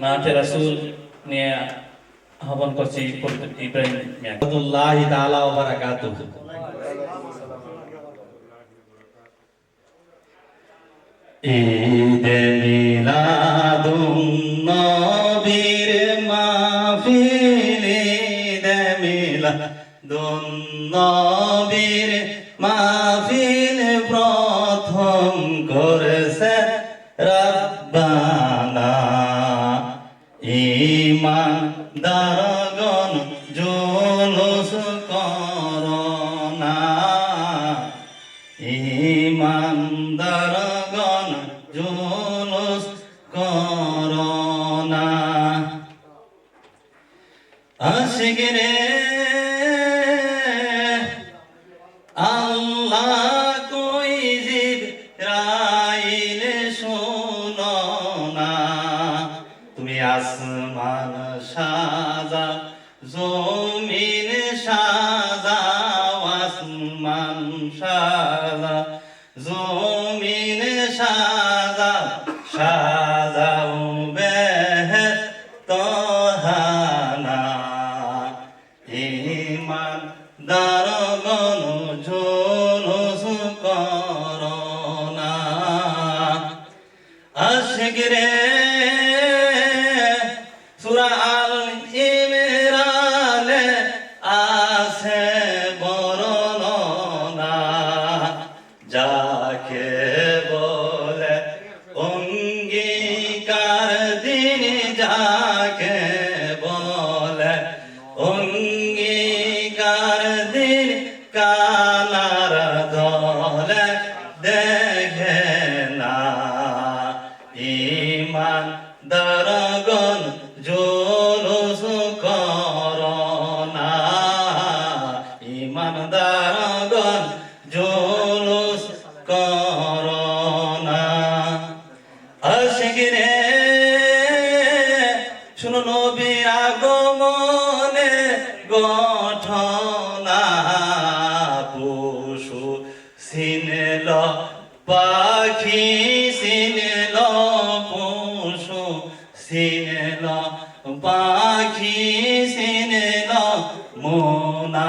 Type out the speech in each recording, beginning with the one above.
নাথে রাসূল নিয়ে আহ্বান করছি ইব্রাহিম রহমতুল্লাহি তাআলা ওয়া বারাকাতুহু। ঈদ মিলাদুন নবীর মাহফিল ঈদ মিলাদুন নবীর মাহফিল। ইমান দারগন জুলুস ইমান দারগন জুলুস করোনা। আশিক আল্লাহ আসমান সাজা জমিন সাজা আসমান সাজা জমিন সূরা আল ইমরানে আছে বর্ণনা যাকে বলে অঙ্গীকার দিন যাকে জোলস করোনা আশিক রে, শুনো নবীর গঠনা পশু সিনেল, পাখি সিনেল, পশু সিনেল, পাখি সিনেল, মোনা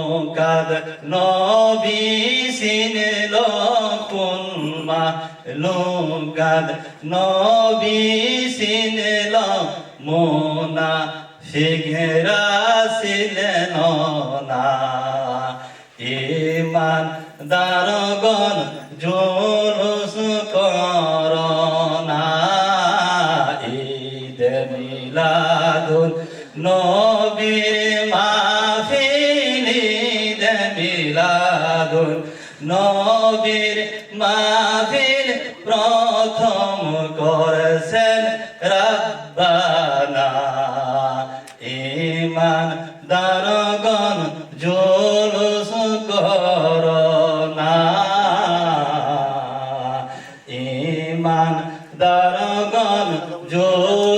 লোকাদ নবী সিনেল কুলমা লোকাদ নবী সিনেল মোনা ফিঘেরা সিলেন না ইমান দারগন জোলস করোনা ঈদ মিলাদুন নবীর মাহফিল মিলাদুল নবীর মাহফিল প্রথম করেছেন রব্বানা। ইমান দারগণ করনা। ইমান দারগণ জোল